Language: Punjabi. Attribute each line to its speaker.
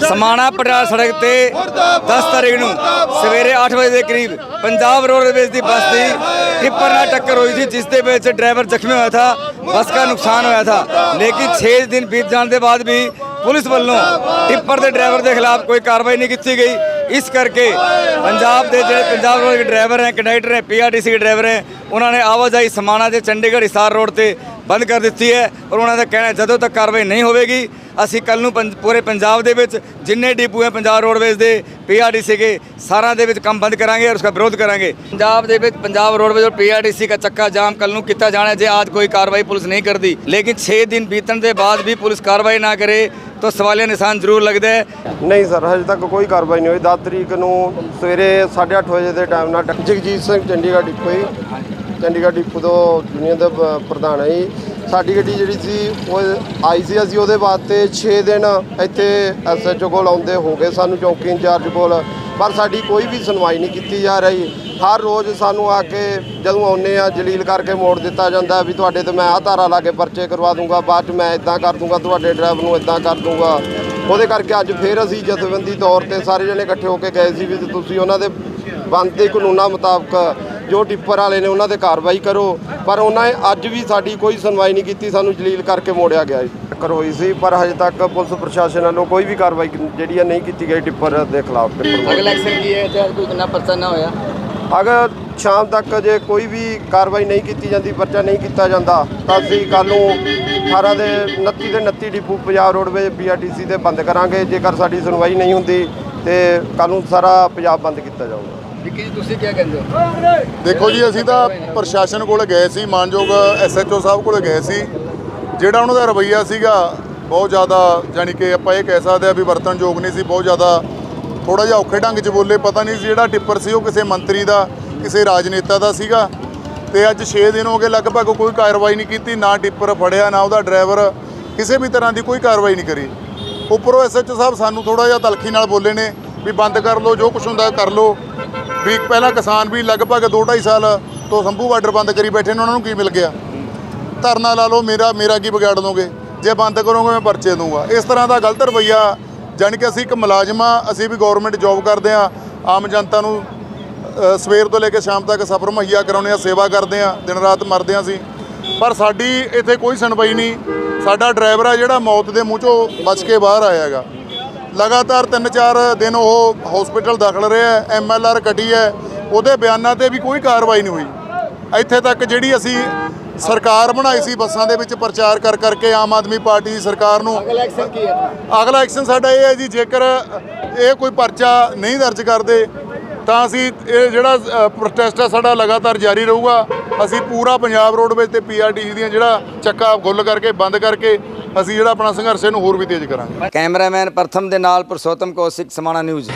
Speaker 1: ਸਮਾਣਾ ਪਟਿਆਲਾ ਸੜਕ ਤੇ 10 ਤਾਰੀਖ ਨੂੰ ਸਵੇਰੇ 8 ਵਜੇ ਦੇ ਕਰੀਬ ਪੰਜਾਬ ਰੋਡਵੇਜ਼ ਦੀ ਬੱਸ ਦੀ ਟਿੱਪਰ ਨਾਲ ਟੱਕਰ ਹੋਈ ਸੀ, ਜਿਸ ਦੇ ਵਿੱਚ ਡਰਾਈਵਰ ਜ਼ਖਮੀ ਹੋਇਆ ਥਾ, ਬੱਸ ਦਾ ਨੁਕਸਾਨ ਹੋਇਆ था ਲੇਕਿਨ 6 ਦਿਨ ਬੀਤ ਜਾਣ ਦੇ ਬਾਅਦ ਵੀ ਪੁਲਿਸ ਵੱਲੋਂ ਟਿੱਪਰ ਦੇ ਡਰਾਈਵਰ ਦੇ ਖਿਲਾਫ ਕੋਈ ਕਾਰਵਾਈ ਨਹੀਂ ਕੀਤੀ ਗਈ। ਇਸ ਕਰਕੇ ਪੰਜਾਬ ਦੇ ਜਿਹੜੇ ਪੰਜਾਬ ਰੋਡ ਦੇ ਡਰਾਈਵਰ ਹੈ, ਕੰਡਕਟਰ ਹੈ ਪੀਆਰਟੀਸੀ ਦੇ ਡਰਾਈਵਰ ਹੈ, ਉਹਨਾਂ ਨੇ ਆਵਾਜਾਈ ਸਮਾਣਾ ਤੇ ਚੰਡੀਗੜ੍ਹ ਹਿਸਾਰ ਰੋਡ ਤੇ ਬੰਦ ਕਰ ਦਿੱਤੀ ਹੈ ਔਰ ਉਹਨਾਂ ਦਾ ਕਹਿਣਾ ਹੈ, ਜਦੋਂ ਤੱਕ ਕਾਰਵਾਈ ਨਹੀਂ ਹੋਵੇਗੀ ਅਸੀਂ ਕੱਲ ਨੂੰ ਪੰਜ- ਪੂਰੇ ਪੰਜਾਬ ਦੇ ਵਿੱਚ ਜਿੰਨੇ ਡਿਪੂ ਹੈ, ਪੰਜਾਬ ਰੋਡਵੇਜ਼ ਦੇ ਪੀਆਰਟੀਸੀ ਕੇ ਸਾਰਿਆਂ ਦੇ ਵਿੱਚ ਕੰਮ ਬੰਦ ਕਰਾਂਗੇ ਔਰ ਉਸਦਾ ਵਿਰੋਧ ਕਰਾਂਗੇ। ਪੰਜਾਬ ਦੇ ਵਿੱਚ ਪੰਜਾਬ ਰੋਡਵੇਜ਼ ਔਰ ਪੀਆਰਟੀਸੀ ਦਾ ਚੱਕਾ ਜਾਮ ਕੱਲ ਨੂੰ ਕੀਤਾ ਜਾਣਾ ਹੈ, ਜੇ ਅੱਜ ਕੋਈ ਕਾਰਵਾਈ ਪੁਲਿਸ ਨਹੀਂ ਕਰਦੀ। ਲੇਕਿਨ 6 ਦਿਨ ਬੀਤਣ ਦੇ ਬਾਅਦ ਵੀ ਪੁਲਿਸ ਕਾਰਵਾਈ ਨਾ ਕਰੇ, ਤਾਂ ਸਵਾਲੀਆ ਨਿਸ਼ਾਨ ਜ਼ਰੂਰ ਲੱਗਦਾ ਹੈ।
Speaker 2: ਨਹੀਂ ਸਰ, ਹਜੇ ਤੱਕ ਕੋਈ ਕਾਰਵਾਈ ਨਹੀਂ ਹੋਈ। 10 ਤਰੀਕ ਨੂੰ ਸਵੇਰੇ 8:30 ਵਜੇ ਦੇ ਟਾਈਮ ਨਾਲ ਡ- ਜਗਜੀਤ ਸਿੰਘ ਚੰਡੀਗੜ੍ਹ ਡਿਪੂ ਜੀ ਚੰਡੀਗੜ੍ਹ ਡਿਪੂ ਤੋਂ ਯੂਨੀਅਨ ਦਾ ਪ੍ਰਧਾਨ ਹੈ ਜੀ। ਸਾਡੀ ਗੱਡੀ ਜਿਹੜੀ ਸੀ, ਉਹ ਆਈ ਸੀ ਅਸੀਂ ਉਹਦੇ ਵਾਸਤੇ 6 ਦਿਨ ਇੱਥੇ ਐਸਐਚਓ ਕੋਲ ਆਉਂਦੇ ਹੋ ਗਏ ਸਾਨੂੰ ਚੌਂਕੀ ਇੰਚਾਰਜ ਕੋਲ। ਪਰ ਸਾਡੀ ਕੋਈ ਵੀ ਸੁਣਵਾਈ ਨਹੀਂ ਕੀਤੀ ਜਾ ਰਹੀ। ਹਰ ਰੋਜ਼ ਸਾਨੂੰ ਆ ਕੇ ਜਦੋਂ ਆਉਂਦੇ ਆ, ਜਲੀਲ ਕਰਕੇ ਮੋੜ ਦਿੱਤਾ ਜਾਂਦਾ ਵੀ ਤੁਹਾਡੇ ਤੇ ਮੈਂ ਆਹ ਧਾਰਾ ਲਾ ਕੇ ਪਰਚੇ ਕਰਵਾ ਦੂੰਗਾ, ਬਾਅਦ ਚ ਮੈਂ ਇਦਾਂ ਕਰ ਦੂੰਗਾ, ਤੁਹਾਡੇ ਡਰਾਈਵਰ ਨੂੰ ਇਦਾਂ ਕਰ ਦੂੰਗਾ। ਉਹਦੇ ਕਰਕੇ ਅੱਜ ਫੇਰ ਅਸੀਂ ਜਥੇਬੰਦੀ ਤੌਰ ਤੇ ਸਾਰੇ ਜਣੇ ਇਕੱਠੇ ਹੋ ਕੇ ਗਏ ਸੀ ਵੀ ਤੁਸੀਂ ਉਹਨਾਂ ਦੇ ਬਣਦੇ ਕਾਨੂੰਨਾਂ ਮੁਤਾਬਕ ਜੋ ਟਿੱਪਰ ਵਾਲੇ ਨੇ ਉਹਨਾਂ ਤੇ ਕਾਰਵਾਈ ਕਰੋ ਪਰ ਉਹਨਾਂ ਨੇ ਅੱਜ ਵੀ ਸਾਡੀ ਕੋਈ ਸੁਣਵਾਈ ਨਹੀਂ ਕੀਤੀ ਸਾਨੂੰ ਜਲੀਲ ਕਰਕੇ ਮੋੜਿਆ ਗਿਆ ਜੀ। ਟੱਕਰ ਹੋਈ ਸੀ ਪਰ ਹਜੇ ਤੱਕ ਪੁਲਿਸ ਪ੍ਰਸ਼ਾਸਨ ਵੱਲੋਂ ਕੋਈ ਵੀ ਕਾਰਵਾਈ ਜਿਹੜੀ ਆ ਨਹੀਂ ਕੀਤੀ ਗਈ ਟਿੱਪਰ ਦੇ ਖਿਲਾਫ। ਟਿੱਪਰ
Speaker 1: ਅਗਲਾ ਐਕਸ਼ਨ ਕੀ ਹੈ? ਤੇ ਕੋਈ ਕਿੰਨਾ ਪਰਚਾ ਨਾ ਹੋਇਆ?
Speaker 2: ਅਗਰ ਸ਼ਾਮ ਤੱਕ ਜੇ ਕੋਈ ਵੀ ਕਾਰਵਾਈ ਨਹੀਂ ਕੀਤੀ ਜਾਂਦੀ ਪਰਚਾ ਨਹੀਂ ਕੀਤਾ ਜਾਂਦਾ ਤਾਂ ਅਸੀਂ ਕੱਲ ਨੂੰ 18 ਦੇ 29 ਦੇ 29 ਡਿਪੂ ਪੰਜਾਬ ਰੋਡਵੇਜ਼ ਪੀਆਰਟੀਸੀ ਤੇ ਬੰਦ ਕਰਾਂਗੇ। ਜੇਕਰ ਸਾਡੀ ਸੁਣਵਾਈ ਨਹੀਂ ਹੁੰਦੀ ਤੇ ਕੱਲ ਨੂੰ ਸਾਰਾ ਪੰਜਾਬ ਬੰਦ ਕੀਤਾ ਜਾਊਗਾ।
Speaker 1: ਜੀ, ਤੁਸੀਂ ਕੀ ਕਹਿੰਦੇ ਹੋ?
Speaker 3: ਦੇਖੋ ਜੀ, ਅਸੀਂ ਤਾਂ ਪ੍ਰਸ਼ਾਸਨ ਕੋਲ ਗਏ ਸੀ, ਮਾਨਯੋਗ ਐਸਐਚਓ ਸਾਹਿਬ ਕੋਲ ਗਏ ਸੀ। ਜਿਹੜਾ ਉਹਨਾਂ ਦਾ ਰਵੱਈਆ ਸੀਗਾ, ਬਹੁਤ ਜ਼ਿਆਦਾ ਯਾਨੀ ਕਿ ਆਪਾਂ ਇਹ ਕਹਿ ਸਕਦੇ ਆ ਵੀ ਵਰਤਣਯੋਗ ਨਹੀਂ ਸੀ, ਬਹੁਤ ਜ਼ਿਆਦਾ ਥੋੜਾ ਜਿਹਾ ਔਖੇ ਢੰਗ 'ਚ ਬੋਲੇ। ਪਤਾ ਨਹੀਂ ਸੀ ਜਿਹੜਾ ਟਿੱਪਰ ਸੀ, ਉਹ ਕਿਸੇ ਮੰਤਰੀ ਦਾ, ਕਿਸੇ ਰਾਜਨੇਤਾ ਦਾ ਸੀਗਾ। ਤੇ ਅੱਜ 6 ਦਿਨ ਹੋ ਗਏ, ਲਗਭਗ ਕੋਈ ਕਾਰਵਾਈ ਨਹੀਂ ਕੀਤੀ, ਨਾ ਟਿੱਪਰ ਫੜਿਆ, ਨਾ ਉਹਦਾ ਡਰਾਈਵਰ, ਕਿਸੇ ਵੀ ਤਰ੍ਹਾਂ ਦੀ ਕੋਈ ਕਾਰਵਾਈ ਨਹੀਂ ਕਰੀ। ਉੱਪਰੋਂ ਐਸਐਚਓ ਸਾਹਿਬ ਸਾਨੂੰ ਥੋੜਾ ਜਿਹਾ ਤਲਖੀ ਨਾਲ ਬੋਲੇ ਨੇ ਵੀ ਬੰਦ ਕਰ ਲਓ, ਜੋ ਕੁਝ ਹੁੰਦਾ ਕਰ ਲਓ। ਵੀ ਪਹਿਲਾਂ ਕਿਸਾਨ ਵੀ ਲਗਭਗ 2.5 ਸਾਲ ਤੋਂ ਸੰਭੂ ਬਾਰਡਰ ਬੰਦ ਕਰੀ ਬੈਠੇ ਨੇ, ਉਹਨਾਂ ਨੂੰ ਕੀ ਮਿਲ ਗਿਆ? ਧਰਨਾ ਲਾ ਲਓ, ਮੇਰਾ ਮੇਰਾ ਕੀ ਵਿਗਾੜ ਦੋਗੇ? ਜੇ ਬੰਦ ਕਰੋਗੇ, ਮੈਂ ਪਰਚੇ ਦੂੰਗਾ ਇਸ ਤਰ੍ਹਾਂ ਦਾ ਗਲਤ ਰਵਈਆ, ਜਾਣੀ ਕਿ ਅਸੀਂ ਇੱਕ ਮੁਲਾਜ਼ਮ ਆ, ਅਸੀਂ ਵੀ ਗਵਰਨਮੈਂਟ ਜੌਬ ਕਰਦੇ ਆ, ਆਮ ਜਨਤਾ ਨੂੰ ਸਵੇਰ ਤੋਂ ਲੈ ਕੇ ਸ਼ਾਮ ਤੱਕ ਸਫ਼ਰ ਮੁਹੱਈਆ ਕਰਾਉਂਦੇ ਆ, ਸੇਵਾ ਕਰਦੇ ਆ, ਦਿਨ ਰਾਤ ਮਰਦੇ ਆ ਅਸੀਂ। ਪਰ ਸਾਡੀ ਇੱਥੇ ਕੋਈ ਸੁਣਵਾਈ ਨਹੀਂ। ਸਾਡਾ ਡਰਾਈਵਰ ਆ ਜਿਹੜਾ ਮੌਤ ਦੇ ਮੂੰਹ ਚੋਂ ਬਚ ਕੇ ਬਾਹਰ ਆਇਆ ਹੈਗਾ। ਲਗਾਤਾਰ 3-4 ਦਿਨ ਉਹ ਹਸਪੀਟਲ ਦਾਖਲ ਰਿਹਾ ਐਮਐਲਆਰ ਕੱਟੀ ਹੈ ਉਹਦੇ ਬਿਆਨਾਂ ਤੇ ਵੀ ਕੋਈ ਕਾਰਵਾਈ ਨਹੀਂ ਹੋਈ। ਇੱਥੇ ਤੱਕ ਜਿਹੜੀ ਅਸੀਂ ਸਰਕਾਰ ਬਣਾਈ ਸੀ ਬੱਸਾਂ ਦੇ ਵਿੱਚ ਪ੍ਰਚਾਰ ਕਰ ਕਰਕੇ ਆਮ ਆਦਮੀ ਪਾਰਟੀ ਦੀ ਸਰਕਾਰ ਨੂੰ
Speaker 1: ਅਗਲਾ ਐਕਸ਼ਨ ਕੀ ਹੈ
Speaker 3: ਅਗਲਾ ਐਕਸ਼ਨ ਸਾਡਾ ਇਹ ਹੈ ਜੀ ਜੇਕਰ ਇਹ ਕੋਈ ਪਰਚਾ ਨਹੀਂ ਦਰਜ ਕਰਦੇ ਤਾਂ ਅਸੀਂ ਇਹ ਜਿਹੜਾ ਪ੍ਰੋਟੈਸਟ ਹੈ ਸਾਡਾ ਲਗਾਤਾਰ ਜਾਰੀ ਰਹੂਗਾ। ਅਸੀਂ ਪੂਰਾ ਪੰਜਾਬ ਰੋਡਵੇਜ਼ ਤੇ ਪੀਆਰਟੀਸੀ ਦੀਆਂ ਜਿਹੜਾ ਚੱਕਾ ਗੁੱਲ ਕਰਕੇ, ਬੰਦ ਕਰਕੇ ਅਸੀਂ ਜਿਹੜਾ ਆਪਣਾ ਸੰਘਰਸ਼ ਇਹਨੂੰ ਹੋਰ ਵੀ ਤੇਜ਼ ਕਰਾਂਗੇ।
Speaker 1: ਕੈਮਰਾਮੈਨ ਪ੍ਰਥਮ ਦੇ ਨਾਲ ਪੁਰਸ਼ੋਤਮ ਕੌਸ਼ਿਕ, ਸਮਾਣਾ ਨਿਊਜ਼।